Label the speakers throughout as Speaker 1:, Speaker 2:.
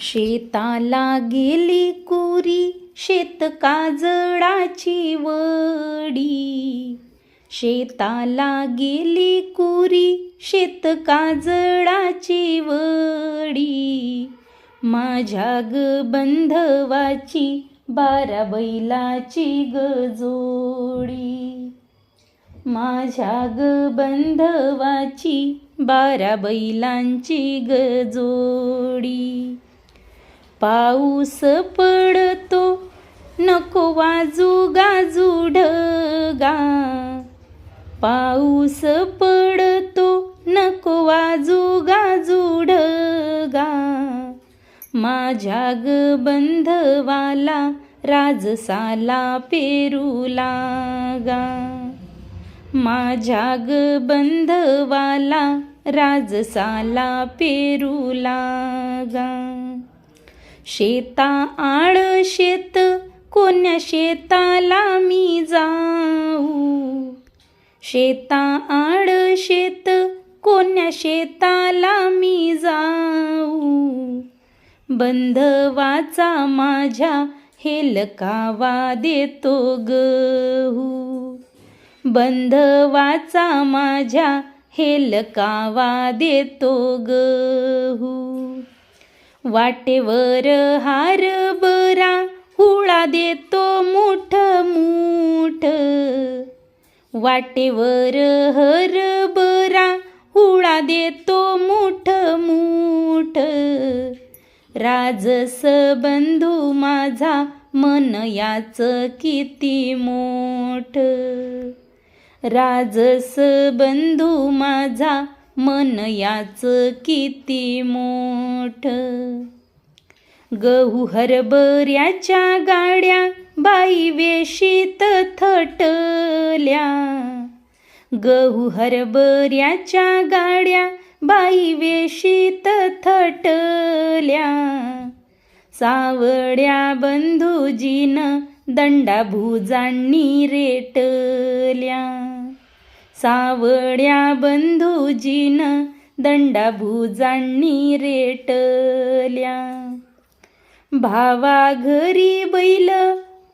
Speaker 1: शेताला गेली कुरी शेत काजळाची वडी. शेताला गेली कुरी शेत काजळाची वडी. माझ्या ग बंधवाची बारा बैलाची गजोडी माझ्या ग बंधवाची बारा बैलांची गजोडी पाऊस पडतो नको वाजू गाजू ढगा. पाऊस पडतो नको वाजू गाजू ढगा. माझ्या ग बंधवाला राजसाला पेरू लागा. माझ्या ग बंधवाला राजसाला पेरू लागा. शेता आड शेत कोण्या शेताला मी जाऊ? शेता आड शेत कोण्या शेताला मी जाऊ? बंधवाचा माझ्या हेलकावा देतो गहू. बंधवाचा माझ्या हेलकावा देतो गहू. वाटेवर हार बरा हुळा देतो मोठ मूठ. वाटेवर हर बरा हुळा देतो मोठ मूठ. राजस बंधू माझा मन याच किती मोठ. राजस बंधू माझा मन याच किती मोठ? गहू हरभऱ्याच्या गाड्या बाई वेशीत थटल्या. गहू हरभऱ्याच्या गाड्या बाई वेशीत थटल्या. सावड्या बंधूजीन दंडा भुजांनी रेटल्या. सावड्या बंधूजीन दंडा भुजांनी रेटल्या. भावा घरी बैल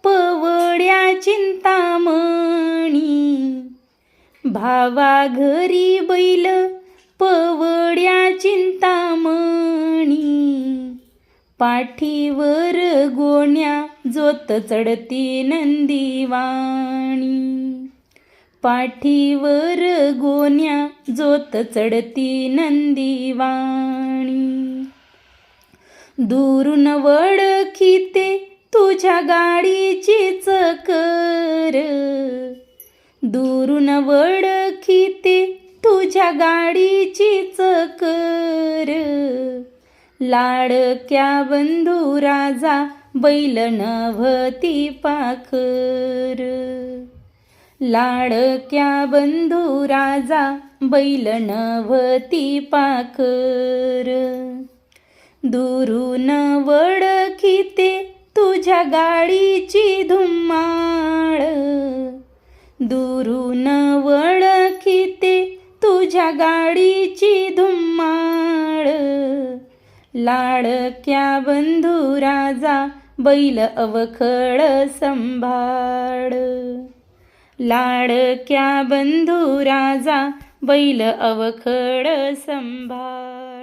Speaker 1: पवड्या चिंतामणी. भावा घरी बैल पवड्या चिंतामणी. पाठीवर गोण्या जोत चढती नंदीवाणी पाठीवर गोण्या जोत चढती नंदीवाणी. दुरून वडखिते तुझ्या गाडीची चकर. दुरून वडखिते तुझ्या गाडीची चकर. लाडक्या बंधू राजा बैल नभती पाखर. लाडक्या बंधू राजा बैल नवती पाखर. दुरून वडखिते तुझ्या गाडीची धुम्माळ. दुरून वडखिते तुझ्या गाडीची धुम्माळ. लाडक्या बंधू राजा बैल अवखळ संभाळ. लाडक्या बंधू राजा बैल अवखड संभा